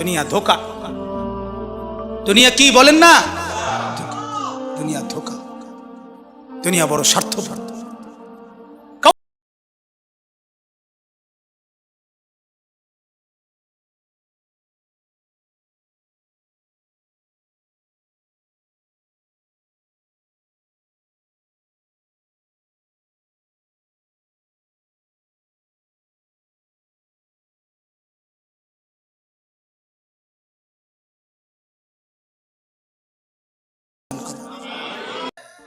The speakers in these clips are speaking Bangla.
দুনিয়া ধোকা। দুনিয়া কি বলেন না? দুনিয়া ধোকা। দুনিয়া বড় স্বার্থপর।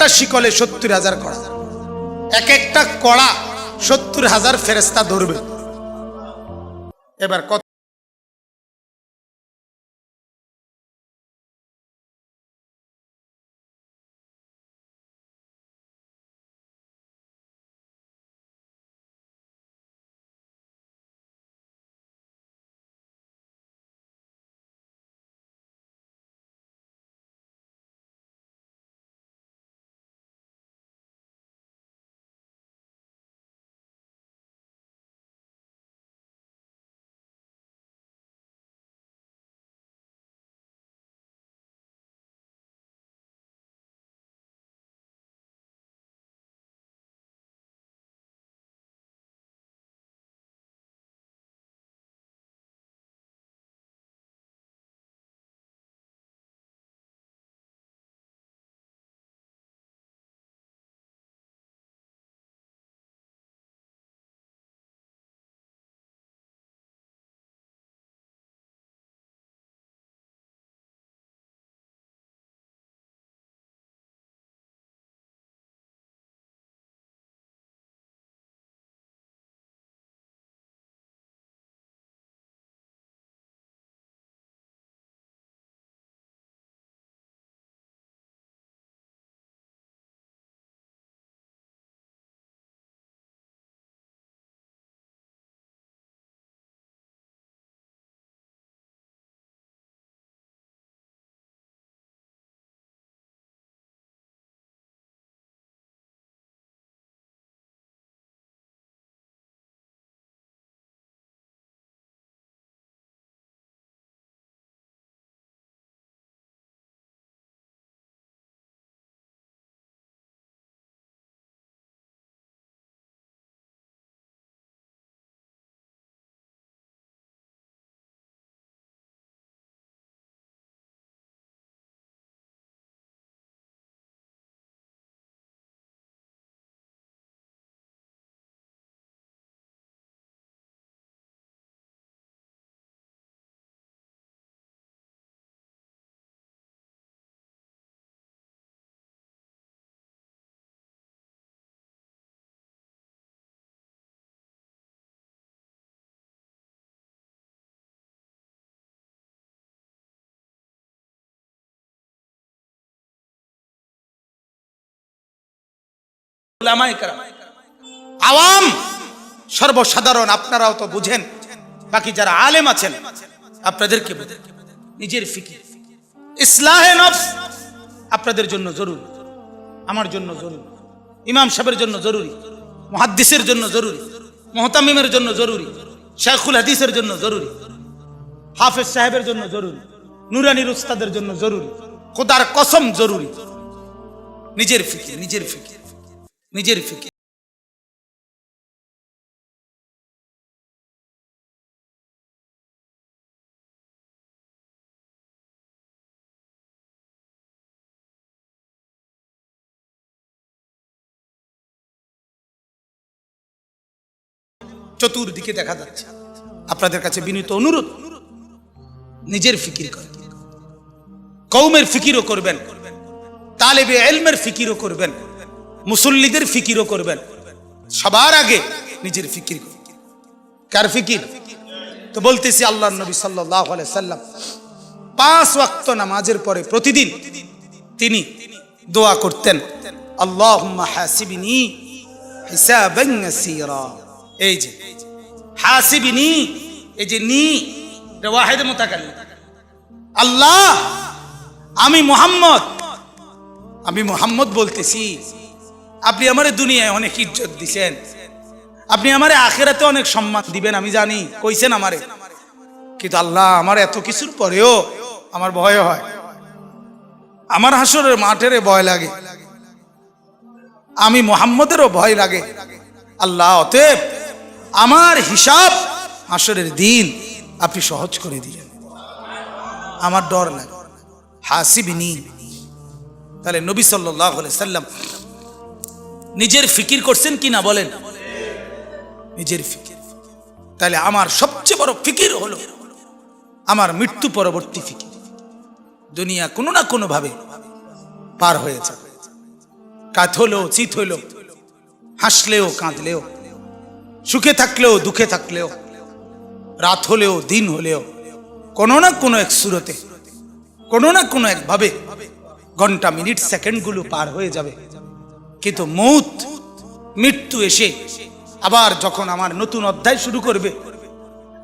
একটা শিকলে সত্তর হাজার কড়া এক একটা কড়া সত্তর হাজার ফেরেস্তা ধরবে। এবার কত আওয়াম সর্বসাধারণ, আপনারাও তো বুঝেন। বাকি যারা আলেম আছেন, আপনাদেরকে। নিজের ফিকির ইসলাহে নফস আপনাদের জন্য জরুরি। আমার জন্য জরুরি। ইমাম সাহেবের জন্য জরুরি। মুহাদ্দিসের জন্য জরুরি। মোহতামিমের জন্য জরুরি। শেখুল হাদিসের জন্য জরুরি। হাফেজ সাহেবের জন্য জরুরি। নুরানির উস্তাদের জন্য জরুরি। খোদার কসম জরুরি। নিজের ফিকির নিজের ফিকির নিজের ফিকির। চতুর্দিকে দেখা যাচ্ছে। আপনাদের কাছে বিনীত অনুরোধ, নিজের ফিকির করেন। কৌমের ফিকিরও করবেন, তালেবে এলমের ফিকিরও করবেন। মুসল্লিদের ফিকিরও করবেন। সবার আগে নিজের ফিকির। কার ফিকির? তো বলতেছি আল্লাহ নবী সাল্লাহ সাল্লাম, পাঁচ ওয়াক্ত নামাজের পরে প্রতিদিন তিনি দোয়া করতেন আল্লাহ। এই যে, হাসিবিনি, এই যে নি ওয়াহেদ মোতাকাল্লিম। আল্লাহ, আমি মোহাম্মদ আমি মোহাম্মদ বলতেছি আপনি আমার দুনিয়ায় অনেক ইজ্জত দিছেন। আপনি আমারে আখেরাতে অনেক সম্মান দিবেন, আমি জানি, কইছেন আমারে। কিন্তু আল্লাহ আমার এত কিছুর পরেও আমার ভয় হয়। আমার হাসরের মাঠের ভয় লাগে। আমি মোহাম্মদেরও ভয় লাগে। আল্লাহ, অতএব আমার হিসাব হাসরের দিন আপনি সহজ করে দিলেন। আমার ডর লাগে। হাসিবিনি। তাহলে নবী সাল্লাহ সাল্লাম নিজের ফিকির করছেন কি না বলেন? নিজের ফিকির। তাহলে আমার সবচেয়ে বড় ফিকির হলো আমার মৃত্যু পরবর্তী ফিকির। দুনিয়া কোনো না কোনো ভাবে পার হয়ে যাবে। কাত হলেও, চিত হলেও, হাসলেও, কাঁদলেও, সুখে থাকলেও, দুঃখে থাকলেও, রাত হলেও, দিন হলেও, কোনো না কোনো এক সুরতে, কোনো না কোনো একভাবে ঘণ্টা, মিনিট, সেকেন্ডগুলো পার হয়ে যাবে। কিন্তু মৌত, মৃত্যু এসে আবার যখন আমার নতুন অধ্যায় শুরু করবে,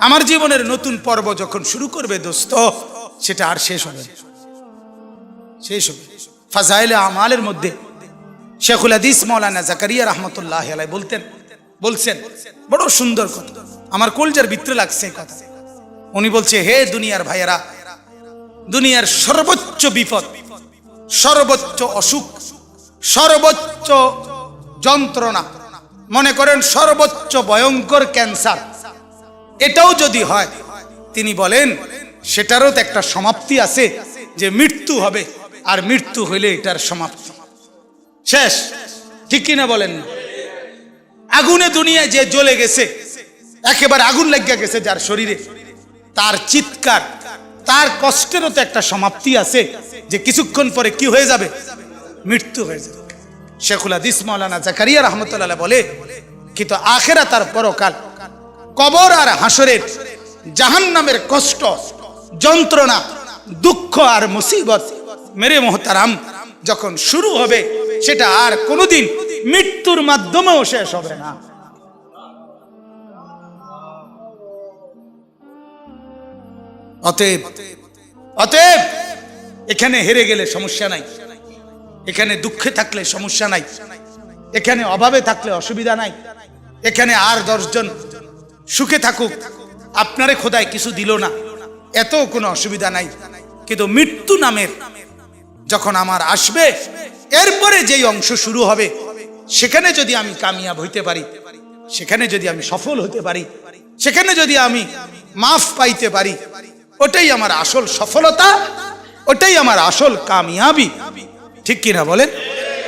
আমার জীবনের নতুন পর্ব যখন শুরু করবে দোস্ত, সেটা আর শেষ হবে। শেষ হবে ফাজাইলে আমালের মধ্যে শেখুল হাদিস মৌলানা জাকারিয়া রহমতুল্লাহ আলাই বলতেন, বলছেন, বড় সুন্দর কথা, আমার কলজার ভিতরে লাগছে কথা উনি বলছে, হে দুনিয়ার ভাইয়েরা, দুনিয়ার সর্বোচ্চ বিপদ, সর্বোচ্চ অসুখ সর্বোচ্চ যন্ত্রণা। মনে করেন সর্বোচ্চ ভয়ঙ্কর ক্যান্সার। এটাও যদি হয়, তিনি বলেন, সেটারও তো একটা সমাপ্তি আছে যে মৃত্যু হবে, আর মৃত্যু হইলে এটার সমাপ্তি। শেষ। ঠিক কিনা বলেন না? আগুনে দুনিয়ায় যে জ্বলে গেছে, একেবারে আগুন লাগিয়া গেছে যার শরীরে, তার চিৎকার, তার কষ্টেরও তো একটা সমাপ্তি আছে যে কিছুক্ষণ পরে কি হয়ে যাবে? মৃত্যু হয়ে যাবে। শেখুল হাদিস মৌলানা জাকারিয়া রহমতুল্লাহ বলে, কিন্তু আখেরা তার পরকাল, কবর আর হাসরের জাহান নামের কষ্ট, যন্ত্রণা, দুঃখ আর মুসিবত মেরে মোহতারাম যখন শুরু হবে, সেটা আর কোনোদিন মৃত্যুর মাধ্যমেও শেষ হবে না। অতএব অতএব, এখানে হেরে গেলে সমস্যা নাই। এখানে দুঃখে থাকলে সমস্যা নাই। এখানে অভাবে থাকলে অসুবিধা নাই। এখানে আর দশজন সুখে থাকুক, আপনারে খোদায় কিছু দিল না। এত কোনো অসুবিধা নাই। কিন্তু মৃত্যু নামের যখন আমার আসবে, এরপরে যেই অংশ শুরু হবে, সেখানে যদি আমি কামিয়াব হইতে পারি, সেখানে যদি আমি সফল হতে পারি, সেখানে যদি আমি মাফ পাইতে পারি, ওটাই আমার আসল সফলতা, ওটাই আমার আসল কামিয়াবি। ঠিক কিনা বলেন?